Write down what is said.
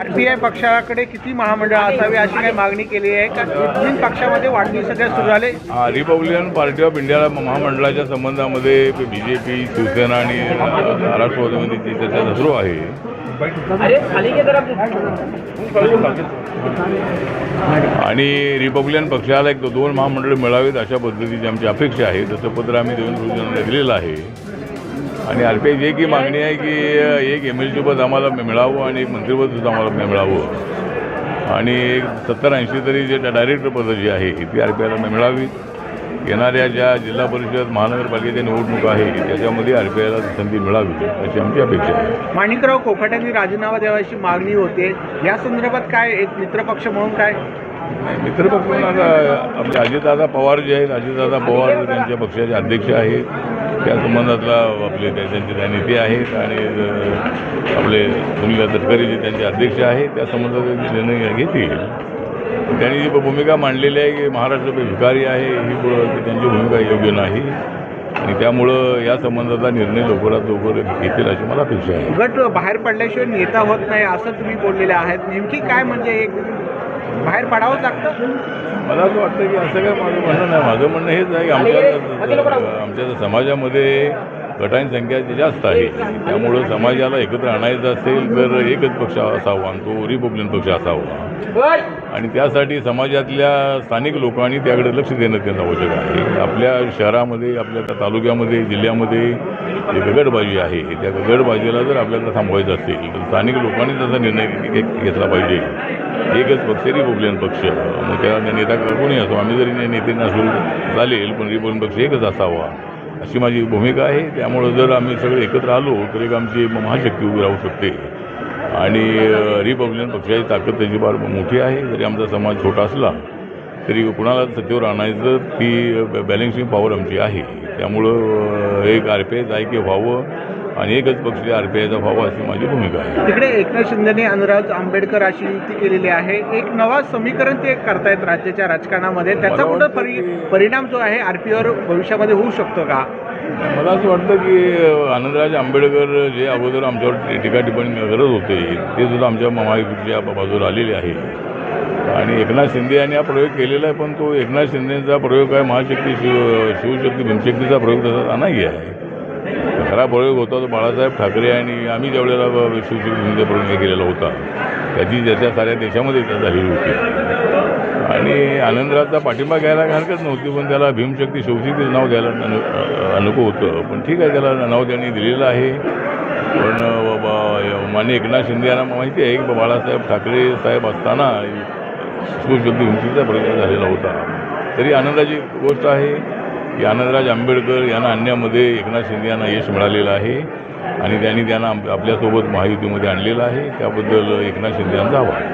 RPI पक्षाकडे किती महामंडळ असावी अशी काही मागणी केली आहे? का तीन पक्षामध्ये वाढती सध्या सुरू झाले? रिपब्लिकन पार्टी ऑफ इंडियाला महामंडळाच्या संबंधामध्ये बी जे पी शिवसेना आणि राष्ट्रवादीमध्ये जी त्याचा सुरू आहे. आणि रिपब्लिकन पक्षाला एक दोन महामंडळ मिळावेत अशा पद्धतीची आमची अपेक्षा आहे. तसं पत्र आम्ही देवेंद्र फडणवीसांना दिलेलं आहे. आणि आर पी आय जे की मागणी आहे की एक एम एल पद आम्हाला मिळावं आणि एक मंत्रिपद सुद्धा आम्हाला मिळावं. आणि एक सत्तर ऐंशी तरी जे डायरेक्टर पदं जी आहे ती आर पी आयला मिळावी. येणाऱ्या ज्या जिल्हा परिषद महानगरपालिकेच्या निवडणुका आहे त्याच्यामध्ये आर पी आयला संधी मिळावी अशी आमची अपेक्षा आहे. माणिकराव कोकाट्यांनी राजीनामा द्यावाची मागणी होते. या संदर्भात काय एक मित्रपक्ष म्हणून काय? मित्रपक्ष म्हणून आता आपले अजितदादा पवार जे आहेत अजितदादा पवार त्यांच्या पक्षाचे अध्यक्ष आहेत. त्या संबंधातला आपले त्या- त्या नेते आहेत आणि आपले सुनील तटकरे जे त्यांचे अध्यक्ष आहेत त्या संबंधात निर्णय घेतील त्यांनी जी भूमिका मांडलेली आहे की महाराष्ट्र भिकारी आहे ही त्यांची भूमिका योग्य नाही. आणि त्यामुळं या संबंधाचा निर्णय लवकरात लवकर घेतील अशी मला अपेक्षा आहे. गट बाहेर पडल्याशिवाय नेता होत नाही असं तुम्ही बोललेले आहेत. नेमकी काय म्हणजे एक बाहेर पडावंच लागतं? मला असं वाटतं की असं काय माझं म्हणणं नाही. माझं म्हणणं हेच आहे की आमच्या आमच्या समाजामध्ये गटांची संख्या जी जास्त आहे त्यामुळं समाजाला एकत्र आणायचं असेल तर एकच पक्ष असावा आणि तो रिपब्लिकन पक्ष असावा. आणि त्यासाठी समाजातल्या स्थानिक लोकांनी त्याकडे लक्ष देणं त्यांना आवश्यक आहे. आपल्या शहरामध्ये आपल्या तालुक्यामध्ये जिल्ह्यामध्ये जे गगडबाजी आहे त्या गगडबाजीला जर आपल्याला थांबवायचं असेल तर स्थानिक लोकांनी त्याचा निर्णय घेतला पाहिजे. एकच पक्ष रिपब्लिकन पक्ष. मग त्या नेता कोणी असो? आम्ही जरी नेते नसू चालेल पण रिपब्लिकन पक्ष एकच असावा. अशी माझी भूमिका आहे. त्यामुळं जर आम्ही सगळे एकत्र आलो तर एक आमची महाशक्ती उभी राहू शकते. आणि रिपब्लिकन पक्षाची ताकद त्याची फार मोठी आहे. जरी आमचा समाज छोटा असला तरी कुणाला सत्तेवर आणायचं ती बॅलेन्सिंग पॉवर आमची आहे. त्यामुळं एक आर पी आय ऐक्य व्हावं आणि एकच पक्ष आर पी आयचा व्हावा अशी माझी भूमिका आहे. तिकडे एकनाथ शिंदेने अनुराग आंबेडकर अशी युती केलेली आहे. एक नवा समीकरण ते करतायत राज्याच्या राजकारणामध्ये. त्याचा कुठं परि परिणाम जो आहे आरपीआर भविष्यामध्ये होऊ शकतो का? मला असं वाटतं की आनंदराज आंबेडकर जे अगोदर आमच्यावर टीका टिप्पणी करत होते ते सुद्धा आमच्या महायुतीच्या बाजूला आलेले आहे. आणि एकनाथ शिंदे यांनी हा प्रयोग केलेला आहे पण तो एकनाथ शिंदेचा प्रयोग आहे महाशक्ती शिव शिवशक्ती भीमशक्तीचा प्रयोग तसा नाही आहे. खरा प्रयोग होता तो बाळासाहेब ठाकरे आणि आम्ही ज्यावेळेला ब- शिवशक्ती प्रयोग केलेला होता त्याची चर्चा साऱ्या देशामध्ये झालेली होती. आणि आनंदराजचा पाठिंबा घ्यायला हरकत नव्हती पण त्याला भीमशक्ती शिवशक्तीचं नाव द्यायला न- नको होतं. पण ठीक आहे त्याला नाव त्यांनी दिलेलं आहे. पण अ, एकनाथ शिंदे यांना माहिती आहे की बाळासाहेब ठाकरे साहेब असताना शिवशक्ती भीमशक्तीचा प्रयोग झालेला होता. तरी आनंदाची गोष्ट आहे की आनंदराज आंबेडकर यांना आणण्यामध्ये एकनाथ शिंदे यांना यश मिळालेलं आहे आणि त्यांनी त्यांना आपल्यासोबत महायुतीमध्ये आणलेलं आहे. त्याबद्दल एकनाथ शिंदे यांचा आभार.